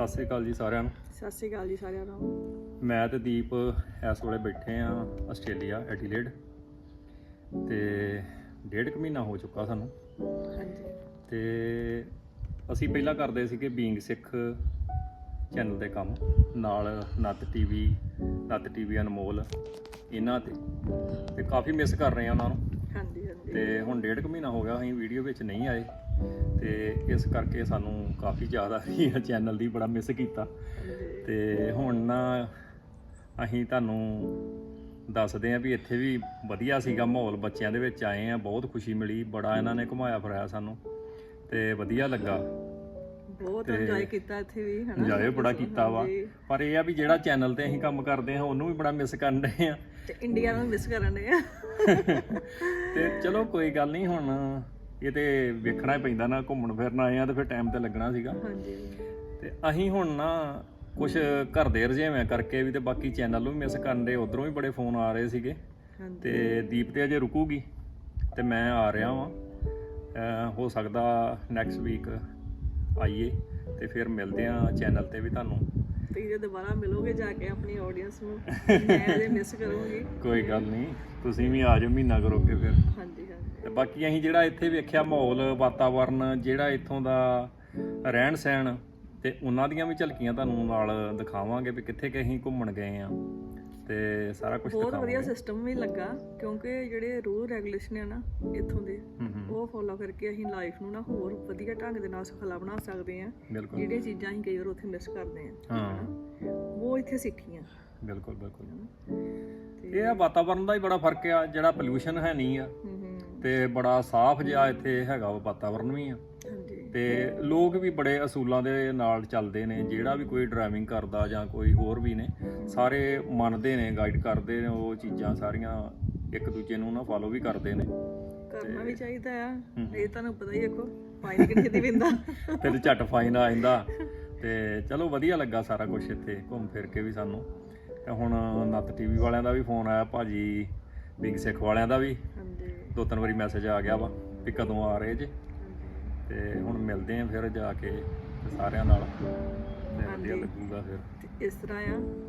ਸਤਿ ਸ੍ਰੀ ਅਕਾਲ ਜੀ ਸਾਰਿਆਂ ਨੂੰ। ਸਤਿ ਸ਼੍ਰੀ ਅਕਾਲ ਜੀ ਸਾਰਿਆਂ ਨੂੰ। ਮੈਂ ਤੇ ਦੀਪ ਇਸ ਵੇਲੇ ਬੈਠੇ ਆ ਆਸਟ੍ਰੇਲੀਆ ਐਡੀਲੇਡ। ਤੇ ਡੇਢ ਕੁ ਮਹੀਨਾ ਹੋ ਚੁੱਕਾ ਸਾਨੂੰ। ਹਾਂਜੀ। ਤੇ ਅਸੀਂ ਪਹਿਲਾਂ ਕਰਦੇ ਸੀਗੇ ਬੀਇੰਗ ਸਿੱਖ ਚੈਨਲ ਦੇ ਕੰਮ ਨਾਲ ਨੱਤ ਟੀਵੀ ਨੱਤ ਟੀਵੀ ਅਨਮੋਲ ਇਹਨਾਂ ਤੇ। ਤੇ ਕਾਫੀ ਮਿਸ ਕਰ ਰਹੇ ਆ ਉਹਨਾਂ ਨੂੰ। ਹਾਂਜੀ ਹਾਂਜੀ। ਤੇ ਹੁਣ ਡੇਢ ਕੁ ਮਹੀਨਾ ਹੋ ਗਿਆ ਅਸੀਂ ਵੀਡੀਓ ਵਿੱਚ ਨਹੀਂ ਆਏ ਤੇ ਇਸ ਕਰਕੇ ਸਾਨੂੰ ਕਾਫੀ ਜ਼ਿਆਦਾ ਹੀ ਚੈਨਲ ਦੀ ਬੜਾ ਮਿਸ ਕੀਤਾ। ਤੇ ਹੁਣ ਨਾ ਅਸੀਂ ਤੁਹਾਨੂੰ ਦੱਸਦੇ ਆਂ ਵੀ ਇੱਥੇ ਵੀ ਵਧੀਆ ਸੀਗਾ ਮਾਹੌਲ ਬੱਚਿਆਂ ਦੇ ਵਿੱਚ ਆਏ ਆ ਬਹੁਤ ਖੁਸ਼ੀ ਮਿਲੀ ਬੜਾ ਇਹਨਾਂ ਨੇ ਘੁਮਾਇਆ ਫਿਰਾਇਆ ਸਾਨੂੰ ਤੇ ਵਧੀਆ ਲੱਗਾ। ਬਹੁਤ ਤੇ ਇੰਜੋਏ ਕੀਤਾ ਇੱਥੇ ਵੀ ਹਨਾ? ਇੰਜੋਏ ਬੜਾ ਕੀਤਾ ਵਾ। ਹਾਂਜੀ। ਪਰ ਇਹ ਆ ਵੀ ਜਿਹੜਾ ਚੈਨਲ ਤੇ ਅਸੀਂ ਕੰਮ ਕਰਦੇ ਹਾਂ ਉਹਨੂੰ ਵੀ ਬੜਾ ਮਿਸ ਕਰਨ ਰਹੇ ਆ। ਤੇ ਇੰਡੀਆ ਨੂੰ ਮਿਸ ਕਰਨ ਦੇ ਆ। ਤੇ ਚਲੋ ਕੋਈ ਗੱਲ ਨਹੀਂ ਹੁਣ ਇਹ ਤੇ ਵੇਖਣਾ ਹੀ ਪੈਂਦਾ ਨਾ ਘੁੰਮਣ ਫਿਰਨ ਆਏ ਆ ਤੇ ਫਿਰ ਟਾਈਮ ਤੇ ਲੱਗਣਾ ਸੀਗਾ। ਹਾਂਜੀ। ਤੇ ਅਸੀਂ ਹੁਣ ਨਾ ਕੁਝ ਘਰ ਦੇ ਰੁਝੇਵਿਆਂ ਕਰਕੇ ਵੀ ਤੇ ਬਾਕੀ ਚੈਨਲ ਨੂੰ ਮਿਸ ਕਰਨ ਦੇ ਉਧਰੋਂ ਵੀ ਬੜੇ ਫੋਨ ਆ ਰਹੇ ਸੀਗੇ। ਹਾਂਜੀ। ਤੇ ਦੀਪ ਤੇ ਅਜੇ ਰੁਕੂਗੀ ਤੇ ਮੈਂ ਆ ਰਿਹਾ ਵਾਂ। ਹੋ ਸਕਦਾ ਨੈਕਸਟ ਵੀਕ ਆਈਏ ਤੇ ਫਿਰ ਮਿਲਦੇ ਆ ਚੈਨਲ ਤੇ ਵੀ ਤੁਹਾਨੂੰ। ਤੇ ਜੇ ਦੁਬਾਰਾ ਮਿਲੋਗੇ ਜਾ ਕੇ ਆਪਣੀ ਆਡੀਅנס ਨੂੰ ਮੈਂ ਇਹਦੇ ਮਿਸ ਕਰੂੰਗੀ। ਕੋਈ ਗੱਲ ਨਹੀਂ ਤੁਸੀਂ ਵੀ ਆ ਜਾਓ ਮਹੀਨਾ ਕਰੋਗੇ ਫਿਰ। ਹਾਂਜੀ ਹਾਂਜੀ। ਤੇ ਬਾਕੀ ਅਸੀਂ ਜਿਹੜਾ ਇੱਥੇ ਵੇਖਿਆ ਮਾਹੌਲ ਵਾਤਾਵਰਨ ਜਿਹੜਾ ਇੱਥੋਂ ਦਾ ਰਹਿਣ ਸਹਿਣ ਤੇ ਉਹਨਾਂ ਦੀਆਂ ਵੀ ਝਲਕੀਆਂ ਤੁਹਾਨੂੰ ਨਾਲ ਦਿਖਾਵਾਂਗੇ ਵੀ ਕਿੱਥੇ ਕਿ ਅਸੀਂ ਘੁੰਮਣ ਗਏ ਆ ਤੇ ਸਾਰਾ ਕੁਝ ਬਹੁਤ ਵਧੀਆ ਸਿਸਟਮ ਵੀ ਲੱਗਾ ਕਿਉਂਕਿ ਜਿਹੜੇ ਰੂਲ ਰੈਗੂਲੇਸ਼ਨ ਆ ਨਾ ਇੱਥੋਂ ਦੇ ਉਹ ਫੋਲੋ ਕਰਕੇ ਅਸੀਂ ਲਾਈਫ ਨੂੰ ਨਾ ਹੋਰ ਵਧੀਆ ਢੰਗ ਦੇ ਨਾਲ ਸੁਖਾਲਾ ਬਣਾ ਸਕਦੇ ਆ ਬਿਲਕੁਲ। ਜਿਹੜੀਆਂ ਚੀਜ਼ਾਂ ਅਸੀਂ ਕਈ ਵਾਰ ਉੱਥੇ ਮਿਸ ਕਰਦੇ ਆ ਹਾਂ। ਉਹ ਇੱਥੇ ਸਿੱਖੀਆਂ। ਬਿਲਕੁਲ ਬਿਲਕੁਲ। ਇਹ ਆ ਵਾਤਾਵਰਨ ਦਾ ਹੀ ਬੜਾ ਫ਼ਰਕ ਆ ਜਿਹੜਾ ਪੋਲਿਊਸ਼ਨ ਹੈ ਨਹੀਂ ਆ। ਤੇ ਬੜਾ ਸਾਫ਼ ਜਿਹਾ ਇੱਥੇ ਹੈਗਾ ਵਾ ਵਾਤਾਵਰਨ ਵੀ ਆ। ਹਾਂਜੀ। ਤੇ ਲੋਕ ਵੀ ਬੜੇ ਅਸੂਲਾਂ ਦੇ ਨਾਲ ਚੱਲਦੇ ਨੇ ਜਿਹੜਾ ਵੀ ਕੋਈ ਡਰਾਈਵਿੰਗ ਕਰਦਾ ਜਾਂ ਕੋਈ ਹੋਰ ਵੀ ਨੇ ਸਾਰੇ ਮੰਨਦੇ ਨੇ ਗਾਈਡ ਕਰਦੇ ਨੇ ਉਹ ਚੀਜ਼ਾਂ ਸਾਰੀਆਂ ਇੱਕ ਦੂਜੇ ਨੂੰ ਨਾ ਫਾਲੋ ਵੀ ਕਰਦੇ ਨੇ। ਕਰਨਾ ਵੀ ਚਾਹੀਦਾ ਆ। ਇਹ ਤੁਹਾਨੂੰ ਪਤਾ ਹੀ ਦੇਖੋ ਫਾਈਨ ਕਿੰਨੀ ਦੀ ਵਿੰਦਾ ਤੇ ਝੱਟ ਫਾਈਨ ਆ ਜਾਂਦਾ। ਤੇ ਚਲੋ ਵਧੀਆ ਲੱਗਾ ਸਾਰਾ ਕੁਝ ਇੱਥੇ ਘੁੰਮ ਫਿਰ ਕੇ ਵੀ ਸਾਨੂੰ। ਤੇ ਹੁਣ ਨੱਤ ਟੀਵੀ ਵਾਲਿਆਂ ਦਾ ਵੀ ਫੋਨ ਆਇਆ ਭਾਜੀ ਬਿਗ ਸਿੱਖ ਵਾਲਿਆਂ ਦਾ ਵੀ। ਹਾਂਜੀ। ਦੋ ਤਿੰਨ ਵਾਰੀ ਮੈਸੇਜ ਆ ਗਿਆ ਵਾ ਵੀ ਕਦੋਂ ਆ ਰਹੇ ਜੇ। ਤੇ ਹੁਣ ਮਿਲਦੇ ਆਂ ਫਿਰ ਜਾ ਕੇ ਸਾਰਿਆਂ ਨਾਲ। ਤੇ ਵਧੀਆ ਲੱਗੂਗਾ ਫਿਰ। ਇਸ ਤਰ੍ਹਾਂ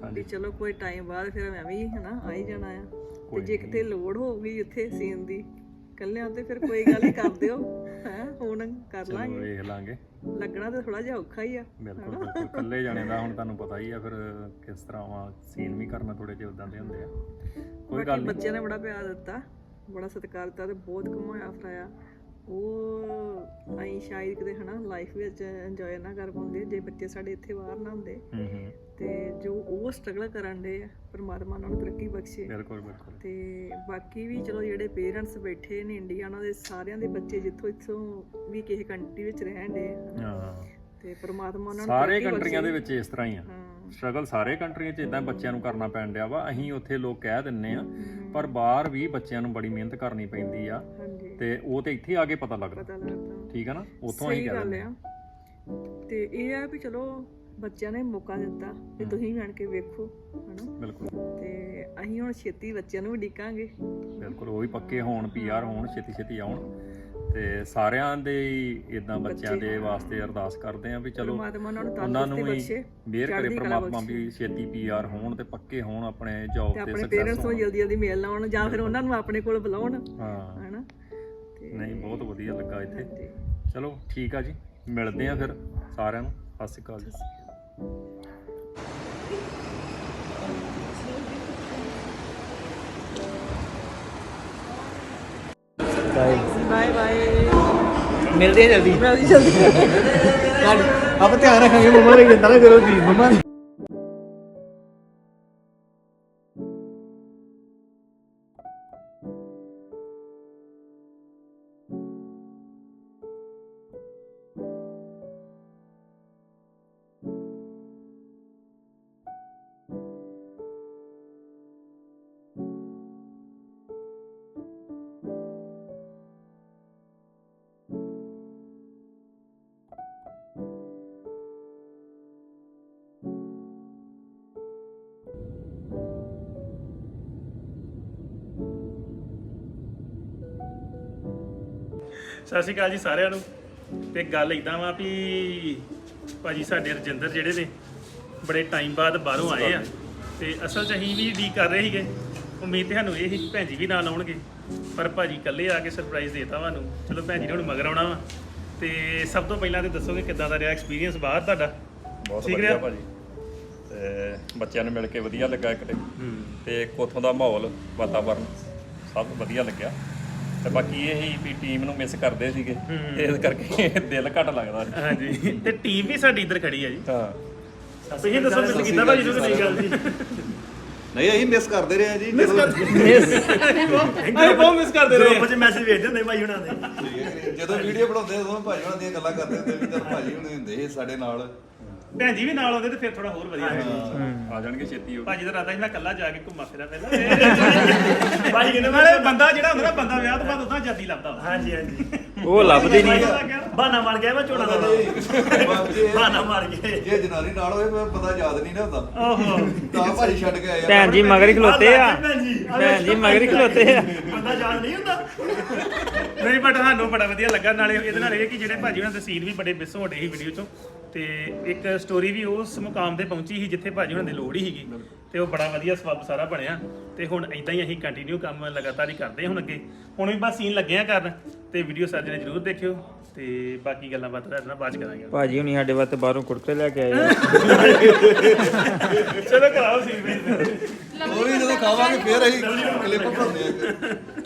ਆ ਵੀ ਚਲੋ ਕੋਈ ਟਾਈਮ ਬਾਅਦ ਫਿਰ ਮੈਂ ਵੀ ਹਨਾ ਆ ਹੀ ਜਾਣਾ ਆ। ਤੇ ਜੇ ਕਿਤੇ ਲੋੜ ਹੋਊਗੀ ਇੱਥੇ ਸੀਨ ਦੀ ਕੱਲਿਆਂ ਤੇ ਫਿਰ ਕੋਈ ਗੱਲ ਨਹੀਂ ਕਰ ਦਿਓ। ਹੈ ਹੁਣ ਕਰ ਚਲੋ ਲਾਂਗੇ। ਵੇਖ ਲਾਂਗੇ। ਲੱਗਣਾ ਤੇ ਥੋੜਾ ਜਿਹਾ ਔਖਾ ਹੀ ਆ ਬਿਲਕੁਲ ਬਿਲਕੁਲ ਇਕੱਲੇ ਜਾਣੇ ਦਾ ਹੁਣ ਤੁਹਾਨੂੰ ਪਤਾ ਹੀ ਆ ਫਿਰ ਕਿਸ ਤਰ੍ਹਾਂ ਵਾ ਸੀਨ ਵੀ ਕਰਨਾ ਥੋੜੇ ਜਿਹੇ ਉਦਾਂ ਦੇ ਹੁੰਦੇ ਆ। ਕੋਈ ਗੱਲ ਬੱਚਿਆਂ ਨੇ ਬੜਾ ਪਿਆਰ ਦਿੱਤਾ ਬੜਾ ਸਤਿਕਾਰ ਦਿੱਤਾ ਤੇ ਬਹੁਤ ਘੁਮਾਇਆ ਫਰਾਇਆ ਉਹ ਅਸੀਂ ਸ਼ਾਇਦ ਕਿਤੇ ਹਨਾ ਲਾਈਫ ਵਿੱਚ ਇੰਜੋਏ ਨਾ ਕਰ ਪਾਉਂਦੇ ਜੇ ਬੱਚੇ ਸਾਡੇ ਇੱਥੇ ਬਾਹਰ ਨਾ ਹੁੰਦੇ। ਤੇ ਜੋ ਉਹ ਸਟਰਗਲ ਕਰਨ ਦੇ ਪਰਮਾਤਮਾ ਉਹਨਾਂ ਨੂੰ ਤਰੱਕੀ ਬਖਸ਼ੇ। ਬਿਲਕੁਲ ਬਿਲਕੁਲ। ਤੇ ਬਾਕੀ ਵੀ ਚਲੋ ਜਿਹੜੇ ਪੇਰੈਂਟਸ ਬੈਠੇ ਨੇ ਇੰਡੀਆ ਉਹਨਾਂ ਦੇ ਸਾਰਿਆਂ ਦੇ ਬੱਚੇ ਜਿੱਥੋਂ ਇੱਥੋਂ ਵੀ ਕਿਸੇ ਕੰਟਰੀ ਵਿੱਚ ਰਹਿਣ ਦੇ ਹਾਂ। ਤੇ ਪਰਮਾਤਮਾ ਉਹਨਾਂ ਨੂੰ ਸਾਰੇ ਕੰਟਰੀਆਂ ਦੇ ਵਿੱਚ ਇਸ ਤਰ੍ਹਾਂ ਹੀ ਆ। ਸਟਰਗਲ ਸਾਰੇ ਕੰਟਰੀਆਂ 'ਚ ਇਦਾਂ ਬੱਚਿਆਂ ਨੂੰ ਕਰਨਾ ਪੈਣ ਡਿਆ ਵਾ ਅਸੀਂ ਉੱਥੇ ਲੋਕ ਕਹਿ ਦਿੰਨੇ ਆ ਪਰ ਬਾਹਰ ਵੀ ਬੱਚਿਆਂ ਨੂੰ ਬੜੀ ਮਿਹਨਤ ਕਰਨੀ ਪੈਂਦੀ ਆ। ਤੇ ਉਹ ਤੇ ਇੱਥੇ ਆ ਕੇ ਪਤਾ ਲੱਗਦਾ। ਪਤਾ ਲੱਗਦਾ। ਠੀਕ ਆ ਨਾ? ਉੱਥੋਂ ਅਸੀਂ ਸਹੀ ਕਹਿ ਗੱਲ ਦਿੰਦੇ ਆ। ਤੇ ਇਹ ਆ ਵੀ ਚਲੋ ਬੱਚਿਆਂ ਨੇ ਮੌਕਾ ਦਿੱਤਾ ਤੇ ਤੁਸੀਂ ਵੀ ਆਣ ਕੇ ਵੇਖੋ ਹਨਾ? ਬਿਲਕੁਲ। ਤੇ ਅਸੀਂ ਹੁਣ ਛੇਤੀ ਬੱਚਿਆਂ ਨੂੰ ਵੀ ਡਿੱਕਾਂਗੇ ਬਿਲਕੁਲ ਉਹ ਵੀ ਪੱਕੇ ਹੋਣ ਪੀਆਰ ਹੋਣ ਛੇਤੀ ਛੇਤੀ ਆਉਣ। ਤੇ ਸਾਰਿਆਂ ਦੇ ਇਦਾਂ ਬੱਚਿਆਂ ਦੇ ਵਾਸਤੇ ਅਰਦਾਸ ਕਰਦੇ ਆ ਵੀ ਚਲੋ ਪਰਮਾਤਮਾ ਉਹਨਾਂ ਨੂੰ ਉਹਨਾਂ ਤੰਦਰੁਸਤੀ ਨੂੰ ਮਿਹਰ ਕਰੇ ਚੜ੍ਹਦੀ ਕਲਾ ਪ੍ਰਮਾਤਮਾ ਵੀ ਛੇਤੀ ਪੀਆਰ ਹੋਣ ਤੇ ਪੱਕੇ ਹੋਣ ਆਪਣੇ ਜੌਬ ਤੇ ਤੇ ਆਪਣੇ ਪੇਰੈਂਟਸ ਨੂੰ ਜਲਦੀ ਜਲਦੀ ਮਿਲਣ ਆਉਣ ਜਾਂ ਫਿਰ ਉਹਨਾਂ ਨੂੰ ਆਪਣੇ ਕੋਲ ਬੁਲਾਉਣ। ਹਾਂ। ਹਨਾ? ਤੇ ਨਹੀਂ ਬਹੁਤ ਵਧੀਆ ਲੱਗਾ ਇੱਥੇ। ਚਲੋ ਠੀਕ ਆ ਜੀ। ਮਿਲਦੇ ਆ ਫਿਰ ਸਾਰਿਆਂ ਨੂੰ। ਸਤਿ ਸ਼੍ਰੀ ਅਕਾਲ ਜੀ। ਬਾਏ ਬਾਏ ਮਿਲਦੇ ਆ ਜਲਦੀ। ਮਿਲਦੀ ਜਲਦੀ। ਆਪਾਂ ਧਿਆਨ ਰੱਖਾਂਗੇ ਮੰਮਾ ਨੇ ਕਿੰਨਾ ਨਾ ਕਰੋ ਜੀ ਮੰਮਾ। ਸਤਿ ਸ਼੍ਰੀ ਅਕਾਲ ਜੀ ਸਾਰਿਆਂ ਨੂੰ। ਤੇ ਗੱਲ ਇਦਾਂ ਵਾ ਵੀ ਭਾਜੀ ਸਾਡੇ ਰਜਿੰਦਰ ਜਿਹੜੇ ਨੇ ਬੜੇ ਟਾਈਮ ਬਾਅਦ ਬਾਹਰੋਂ ਆਏ ਆ। ਤੇ ਅਸਲ 'ਚ ਅਸੀਂ ਵੀ ਡੀ ਕਰ ਰਹੇ ਸੀਗੇ? ਉਮੀਦ ਤੇ ਸਾਨੂੰ ਇਹ ਸੀ ਕਿ ਭੈਣ ਜੀ ਵੀ ਨਾਲ ਆਉਣਗੇ। ਪਰ ਭਾਜੀ ਇਕੱਲੇ ਆ ਕੇ ਸਰਪ੍ਰਾਈਜ਼ ਦੇਤਾ ਤੁਹਾਨੂੰ ਚਲੋ ਭੈਣ ਜੀ ਨੇ ਹੁਣ ਮਗਰ ਆਉਣਾ ਵਾ। ਤੇ ਸਭ ਤੋਂ ਪਹਿਲਾਂ ਤੇ ਦੱਸੋਗੇ ਕਿੱਦਾਂ ਦਾ ਰਿਹਾ ਐਕਸਪੀਰੀਅੰਸ ਬਾਹਰ ਤੁਹਾਡਾ? ਬਹੁਤ ਠੀਕ ਵਧੀਆ ਰਿਹਾ? ਭਾਜੀ। ਤੇ ਬੱਚਿਆਂ ਨੂੰ ਮਿਲ ਕੇ ਵਧੀਆ ਲੱਗਾ ਇੱਕ ਤੇ। ਤੇ ਇੱਕ ਉੱਥੋਂ ਦਾ ਮਾਹੌਲ ਵਾਤਾਵਰਨ ਸਭ ਵਧੀਆ ਲੱਗਿਆ। ਤੇ ਬਾਕੀ ਇਹ ਹੀ ਵੀ ਟੀਮ ਨੂੰ ਮਿਸ ਕਰਦੇ ਸੀਗੇ। ਇਸ ਕਰਕੇ ਦਿਲ ਘੱਟ ਲੱਗਦਾ। ਸੀ। ਹਾਂਜੀ। ਤੇ ਟੀਮ ਵੀ ਸਾਡੀ ਇੱਧਰ ਖੜੀ ਆ ਜੀ। ਹਾਂ। ਤੁਸੀਂ ਦੱਸੋ ਮਿਸ ਕੀਤਾ ਭਾਜੀ ਕਿ ਨਹੀਂ ਗੱਲ ਜੀ? ਨਹੀਂ ਅਸੀਂ ਮਿਸ ਕਰਦੇ ਰਹੇ ਆ ਜੀ। ਮਿਸ ਅਸੀਂ ਬਹੁਤ ਮਿਸ ਕਰਦੇ ਰਹੇ ਗਰੁੱਪ 'ਚ ਮੈਸੇਜ ਭੇਜਦੇ ਹੁੰਦੇ ਭਾਈ ਹੁਣਾਂ ਦੇ। ਹੈ। ਜਦੋਂ ਵੀਡੀਓ ਬਣਾਉਂਦੇ ਉਦੋਂ ਭਾਜੀ ਉਹਨਾਂ ਦੀਆਂ ਗੱਲਾਂ ਕਰਦੇ ਹੁੰਦੇ ਵੀ ਚਲ ਭਾਜੀ ਹੁਣੇ ਹੁੰਦੇ ਸੀ ਸਾਡੇ ਨਾਲ। ਭੈਣ ਜੀ ਵੀ ਨਾਲ ਆਉਂਦੇ ਤੇ ਫਿਰ ਥੋੜਾ ਹੋਰ ਵਧੀਆ। ਆ ਜਾਣਗੇ ਛੇਤੀ ਉਹ। ਭਾਜੀ ਦਾ ਰਾਤਾ ਸੀ ਮੈਂ ਇਕੱਲਾ ਜਾ ਕੇ ਘੁੰਮਾ ਫਿਰਾਂ ਪਹਿਲਾਂ। ਭਾਜੀ ਕਹਿੰਦੇ ਨਾਲੇ ਬੰਦਾ ਜਿਹੜਾ ਹੁੰਦਾ ਨਾ ਬੰਦਾ ਵਿਆਹ ਤੋਂ ਬਾਅਦ ਉਦਾਂ ਜਾਦੀ ਲੱਭਦਾ ਵਾ ਹਾਂਜੀ ਹਾਂਜੀ। ਉਹ ਲੱਭਦੀ ਨਹੀਂ। ਬਹਾਨਾ ਮਾਰ ਗਿਆ ਮੈਂ ਝੋਨਾ ਦਾ ਬਹਾਨਾ ਮਾਰ ਗਿਆ। ਜੇ ਜਨਾਨੀ ਨਾਲ ਹੋਵੇ ਫਿਰ ਪਤਾ ਯਾਦ ਨਹੀਂ ਨਾ ਹੁੰਦਾ। ਓਹੋ। ਤਾਂ ਭਾਜੀ ਛੱਡ ਕੇ ਆਏ ਆ। ਭੈਣ ਜੀ ਮਗਰ ਹੀ ਖਲੋਤੇ ਆ। ਭੈਣ ਜੀ। ਭੈਣ ਜੀ ਮਗਰ ਹੀ ਖਲੋਤੇ ਆ। ਬੰਦਾ ਯਾਦ ਨਹੀਂ ਹੁੰਦਾ। ਨਹੀਂ ਬਟ ਸਾਨੂੰ ਬੜਾ ਵਧੀਆ ਲੱਗਾ। ਨਾਲੇ ਇਹਦੇ ਨਾਲ ਇਹ ਕਿ ਜਿਹੜੇ ਭਾਜੀ ਉਹਨਾਂ ਦੇ ਸੀਨ ਵੀ ਬੜੇ ਮਿਸ ਹੋਣੇ ਸੀ ਵੀਡੀਓ ਚੋਂ। ਤੇ ਇੱਕ ਸਟੋਰੀ ਵੀ ਉਸ ਮੁਕਾਮ ਤੇ ਪਹੁੰਚੀ ਸੀ ਜਿੱਥੇ ਭਾਜੀ ਉਹਨਾਂ ਦੀ ਲੋੜ ਹੀ ਸੀਗੀ। ਤੇ ਉਹ ਬੜਾ ਵਧੀਆ ਸਬੱਬ ਸਾਰਾ ਬਣਿਆ। ਤੇ ਹੁਣ ਇਦਾਂ ਹੀ ਅਸੀਂ ਕੰਟੀਨਿਊ ਕੰਮ ਲਗਾਤਾਰ ਹੀ ਕਰਦੇ ਹਾਂ ਹੁਣ ਅੱਗੇ। ਹੁਣ ਵੀ ਬਸ ਸੀਨ ਲੱਗੇ ਆ ਕਰਨ ਤੇ ਵੀਡੀਓ ਸਾਰੇ ਜਰੂਰ ਦੇਖਿਓ। ਤੇ ਬਾਕੀ ਗੱਲਾਂ ਬਾਤਾਂ ਤੁਹਾਡੇ ਨਾਲ ਬਾਅਦ ਚ ਕਰਾਂਗੇ। ਭਾਜੀ ਹੁਣੀ ਸਾਡੇ ਵਾਸਤੇ ਬਾਹਰੋਂ ਕੁੜਤੇ ਲੈ ਕੇ ਆਏ ਆ। ਚਲੋ ਕਰਾਓ ਸੀਨ ਵੀ। ਉਹ ਵੀ ਜਦੋਂ ਖਾਵਾਂਗੇ ਫਿਰ ਅਸੀਂ ਕਲਿੱਪ ਬਣਾਉਂਦੇ ਆ